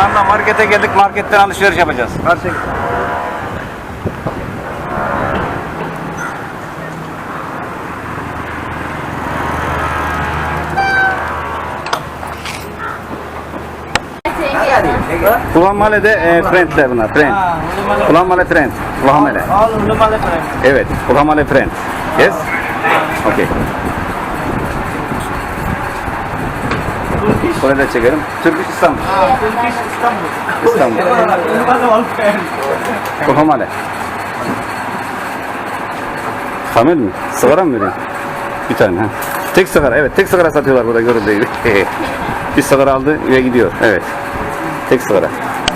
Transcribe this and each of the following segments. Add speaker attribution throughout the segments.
Speaker 1: anda markete geldik. Marketten alışveriş yapacağız.
Speaker 2: Karşıya git.
Speaker 1: Kullanmalı de e, friendler bunlar. Friend.
Speaker 2: Ha, ulamalı.
Speaker 1: Kullanmalı friend. Kullanmalı.
Speaker 2: Al ulamalı friend.
Speaker 1: Evet. Kullanmalı friend. Yes. Okay. Buraya da çekelim. Turkish İstanbul.
Speaker 2: Ha, Turkish İstanbul.
Speaker 1: İstanbul. Kullanmalı. Kamil mi? Sigara mı veriyorsun? Bir tane ha. Tek sigara. Evet. Tek sigara satıyorlar burada görüldüğü gibi. Bir sigara aldı ve gidiyor. Evet. Tek sigara.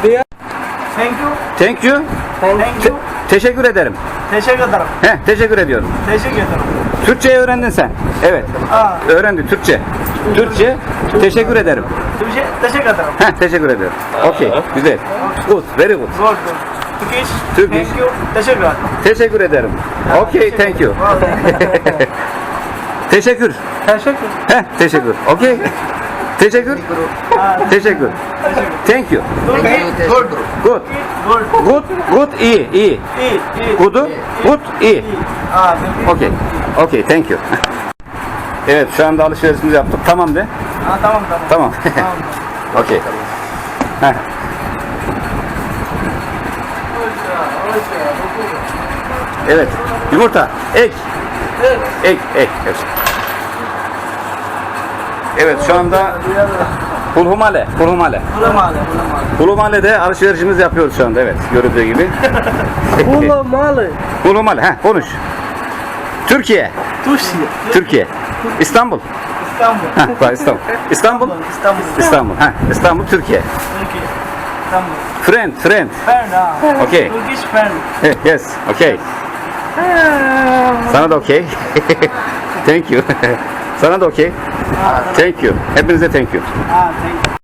Speaker 2: Thank you.
Speaker 1: Thank you.
Speaker 2: Thank you.
Speaker 1: teşekkür ederim.
Speaker 2: Teşekkür ederim.
Speaker 1: He, teşekkür ediyorum.
Speaker 2: Teşekkür ederim.
Speaker 1: Türkçeyi öğrendin sen. Evet.
Speaker 2: Ha,
Speaker 1: Öğrendi Türkçe. Türkçe teşekkür ederim.
Speaker 2: Türkçe teşekkür ederim.
Speaker 1: Heh, teşekkür ederim. Okey. Güzel. Good. Very good.
Speaker 2: Good, good. Turkish.
Speaker 1: Turkish.
Speaker 2: Thank you. Teşekkür ederim.
Speaker 1: Teşekkür ederim. Okey. Thank you. teşekkür.
Speaker 2: Teşekkür.
Speaker 1: Heh, teşekkür. Okey. Teşekkür. Teşekkür. Thank you.
Speaker 2: Good.
Speaker 1: Good.
Speaker 2: Good.
Speaker 1: Good. Good. iyi, iyi.
Speaker 2: İyi, iyi.
Speaker 1: Good'u. Good. iyi. Okey. Okey. Thank you. Evet şu anda alışverişimizi yaptık. Tamam de.
Speaker 2: Ha, tamam, tamam.
Speaker 1: Tamam.
Speaker 2: Tamam.
Speaker 1: Okey. Heh. Evet. Yumurta. Ek. Ek. Ek. Evet. Evet şu anda Hulhumale. Hulhumale.
Speaker 2: Ulamalı.
Speaker 1: Hulhumale'de alışverişimizi yapıyoruz şu anda. Evet. Görüldüğü gibi.
Speaker 2: Ulamalı.
Speaker 1: Hulhumale. Heh, konuş. Türkiye.
Speaker 2: Türkiye.
Speaker 1: Türkiye. İstanbul.
Speaker 2: İstanbul.
Speaker 1: Bak İstanbul. İstanbul.
Speaker 2: İstanbul.
Speaker 1: İstanbul. Heh, İstanbul, Türkiye.
Speaker 2: Türkiye. İstanbul.
Speaker 1: Friend, friend.
Speaker 2: Friend, ha.
Speaker 1: Okay.
Speaker 2: Turkish friend.
Speaker 1: Eh, Yes, okay. Sana da okay. thank you. Sana da okay. Thank you. Hepinize thank you.
Speaker 2: Ha, thank you.